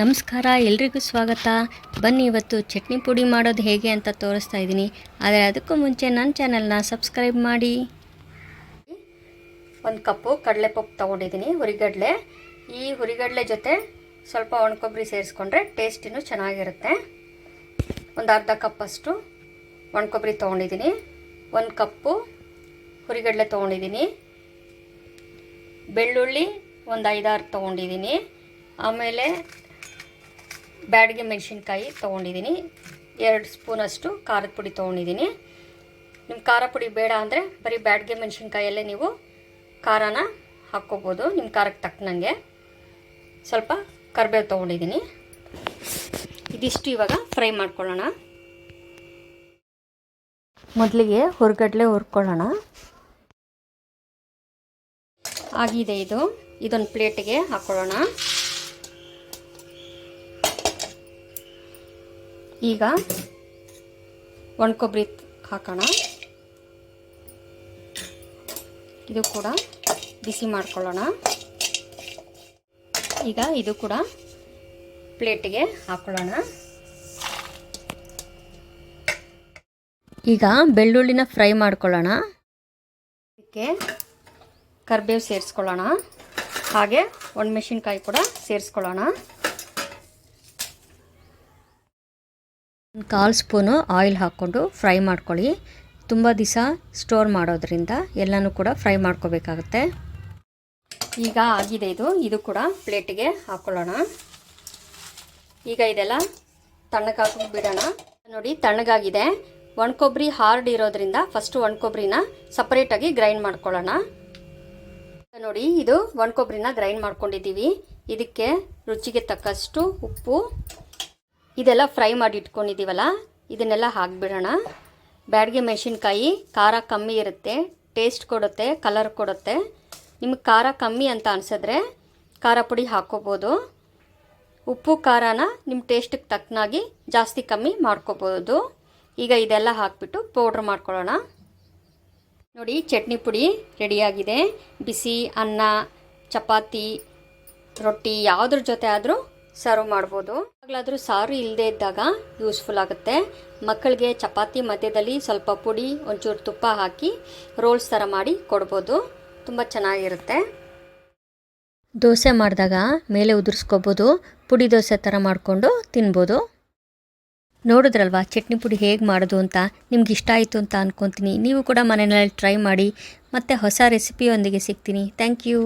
ನಮಸ್ಕಾರ, ಎಲ್ರಿಗೂ ಸ್ವಾಗತ. ಬನ್ನಿ, ಇವತ್ತು ಚಟ್ನಿ ಪುಡಿ ಮಾಡೋದು ಹೇಗೆ ಅಂತ ತೋರಿಸ್ತಾ ಇದ್ದೀನಿ. ಆದರೆ ಅದಕ್ಕೂ ಮುಂಚೆ ನನ್ನ ಚಾನಲ್ನ ಸಬ್ಸ್ಕ್ರೈಬ್ ಮಾಡಿ. ಒಂದು ಕಪ್ಪು ಕಡಲೆಪಪ್ಪು ತೊಗೊಂಡಿದ್ದೀನಿ ಹುರಿಗಡಲೆ. ಈ ಹುರಿಗಡಲೆ ಜೊತೆ ಸ್ವಲ್ಪ ಒಣಕೊಬ್ಬರಿ ಸೇರಿಸ್ಕೊಂಡ್ರೆ ಟೇಸ್ಟಿನೂ ಚೆನ್ನಾಗಿರುತ್ತೆ. ಒಂದು ಅರ್ಧ ಕಪ್ಪಷ್ಟು ಒಣಕೊಬ್ಬರಿ ತೊಗೊಂಡಿದ್ದೀನಿ. ಒಂದು ಕಪ್ಪು ಹುರಿಗಡಲೆ ತೊಗೊಂಡಿದ್ದೀನಿ. ಬೆಳ್ಳುಳ್ಳಿ ಒಂದು ಐದಾರು ತೊಗೊಂಡಿದ್ದೀನಿ. ಆಮೇಲೆ ಬ್ಯಾಡಿಗೆ ಮೆಣಸಿನ್ಕಾಯಿ ತೊಗೊಂಡಿದ್ದೀನಿ. ಎರಡು ಸ್ಪೂನಷ್ಟು ಖಾರದ ಪುಡಿ ತೊಗೊಂಡಿದ್ದೀನಿ. ನಿಮ್ಮ ಖಾರ ಪುಡಿ ಬೇಡ ಅಂದರೆ ಬರೀ ಬ್ಯಾಡಿಗೆ ಮೆಣಸಿನ್ಕಾಯಲ್ಲೇ ನೀವು ಖಾರನ ಹಾಕ್ಕೋಬೋದು. ನಿಮ್ಮ ಖಾರಕ್ಕೆ ತಕ್ಕನಂಗೆ ಸ್ವಲ್ಪ ಕರಿಬೇವು ತೊಗೊಂಡಿದ್ದೀನಿ. ಇದಿಷ್ಟು ಇವಾಗ ಫ್ರೈ ಮಾಡ್ಕೊಳ್ಳೋಣ. ಮೊದಲಿಗೆ ಹುರ್ಗಡ್ಲೆ ಹುರ್ಕೊಳ್ಳೋಣ. ಆಗಿದೆ ಇದು. ಇದೊಂದು ಪ್ಲೇಟಿಗೆ ಹಾಕ್ಕೊಳ್ಳೋಣ ಈಗ ಒಣ ಕೊಬ್ಬರಿ ಹಾಕೋಣ. ಇದು ಕೂಡ ಬಿಸಿ ಮಾಡ್ಕೊಳ್ಳೋಣ. ಈಗ ಇದು ಕೂಡ ಪ್ಲೇಟಿಗೆ ಹಾಕೊಳ್ಳೋಣ. ಈಗ ಬೆಳ್ಳುಳ್ಳಿನ ಫ್ರೈ ಮಾಡ್ಕೊಳ್ಳೋಣ. ಇದಕ್ಕೆ ಕರಿಬೇವು ಸೇರಿಸ್ಕೊಳ್ಳೋಣ. ಹಾಗೆ ಒಣಮೆಣಸಿನ್ಕಾಯಿ ಕೂಡ ಸೇರಿಸ್ಕೊಳ್ಳೋಣ. ಒಂದು ಕಾಲು ಸ್ಪೂನು ಆಯಿಲ್ ಹಾಕ್ಕೊಂಡು ಫ್ರೈ ಮಾಡ್ಕೊಳ್ಳಿ. ತುಂಬ ದಿವಸ ಸ್ಟೋರ್ ಮಾಡೋದ್ರಿಂದ ಎಲ್ಲನೂ ಕೂಡ ಫ್ರೈ ಮಾಡ್ಕೋಬೇಕಾಗತ್ತೆ. ಈಗ ಆಗಿದೆ ಇದು. ಇದು ಕೂಡ ಪ್ಲೇಟಿಗೆ ಹಾಕ್ಕೊಳ್ಳೋಣ ಈಗ ಇದೆಲ್ಲ ತಣ್ಣಗಾಕಿ ಬಿಡೋಣ. ನೋಡಿ, ತಣ್ಣಗಾಗಿದೆ. ಒಣಕೊಬ್ಬರಿ ಹಾರ್ಡ್ ಇರೋದ್ರಿಂದ ಫಸ್ಟು ಒಣಕೊಬ್ಬರಿನ ಸಪ್ರೇಟಾಗಿ ಗ್ರೈಂಡ್ ಮಾಡ್ಕೊಳ್ಳೋಣ. ನೋಡಿ, ಇದು ಒಣಕೊಬ್ಬರಿನ ಗ್ರೈಂಡ್ ಮಾಡ್ಕೊಂಡಿದ್ದೀವಿ. ಇದಕ್ಕೆ ರುಚಿಗೆ ತಕ್ಕಷ್ಟು ಉಪ್ಪು ಇದೆಲ್ಲ ಫ್ರೈ ಮಾಡಿ ಇಟ್ಕೊಂಡಿದ್ದೀವಲ್ಲ, ಇದನ್ನೆಲ್ಲ ಹಾಕ್ಬಿಡೋಣ. ಬ್ಯಾಡಿಗೆ ಮೆಣಸಿನ್ಕಾಯಿ, ಖಾರ ಕಮ್ಮಿ ಇರುತ್ತೆ, ಟೇಸ್ಟ್ ಕೊಡುತ್ತೆ, ಕಲರ್ ಕೊಡುತ್ತೆ. ನಿಮಗೆ ಖಾರ ಕಮ್ಮಿ ಅಂತ ಅನಿಸಿದ್ರೆ ಖಾರ ಪುಡಿ ಹಾಕ್ಕೋಬೋದು. ಉಪ್ಪು, ಖಾರನ ನಿಮ್ಮ ಟೇಸ್ಟಿಗೆ ತಕ್ಕನಾಗಿ ಜಾಸ್ತಿ ಕಮ್ಮಿ ಮಾಡ್ಕೋಬೋದು. ಈಗ ಇದೆಲ್ಲ ಹಾಕ್ಬಿಟ್ಟು ಪೌಡ್ರ್ ಮಾಡ್ಕೊಳ್ಳೋಣ. ನೋಡಿ, ಚಟ್ನಿ ಪುಡಿ ರೆಡಿಯಾಗಿದೆ. ಬಿಸಿ, ಅನ್ನ, ಚಪಾತಿ, ರೊಟ್ಟಿ, ಯಾವುದ್ರ ಜೊತೆ ಆದರೂ ಸರ್ವ್ ಮಾಡ್ಬೋದು. ಯಾವಾಗಲಾದರೂ ಸಾರು ಇಲ್ಲದೇ ಇದ್ದಾಗ ಯೂಸ್ಫುಲ್ ಆಗುತ್ತೆ. ಮಕ್ಕಳಿಗೆ ಚಪಾತಿ ಮಧ್ಯದಲ್ಲಿ ಸ್ವಲ್ಪ ಪುಡಿ, ಒಂಚೂರು ತುಪ್ಪ ಹಾಕಿ ರೋಲ್ಸ್ ಥರ ಮಾಡಿ ಕೊಡ್ಬೋದು. ತುಂಬ ಚೆನ್ನಾಗಿರುತ್ತೆ. ದೋಸೆ ಮಾಡಿದಾಗ ಮೇಲೆ ಉದುರಿಸ್ಕೋಬೋದು, ಪುಡಿ ದೋಸೆ ಥರ ಮಾಡಿಕೊಂಡು ತಿನ್ಬೋದು. ನೋಡಿದ್ರಲ್ವಾ, ಚಟ್ನಿ ಪುಡಿ ಹೇಗೆ ಮಾಡೋದು ಅಂತ? ನಿಮ್ಗೆ ಇಷ್ಟ ಆಯಿತು ಅಂತ ಅಂದ್ಕೊತೀನಿ ನೀವು ಕೂಡ ಮನೆಯಲ್ಲಿ ಟ್ರೈ ಮಾಡಿ ಮತ್ತು ಹೊಸ ರೆಸಿಪಿಯೊಂದಿಗೆ ಸಿಗ್ತೀನಿ. Thank you.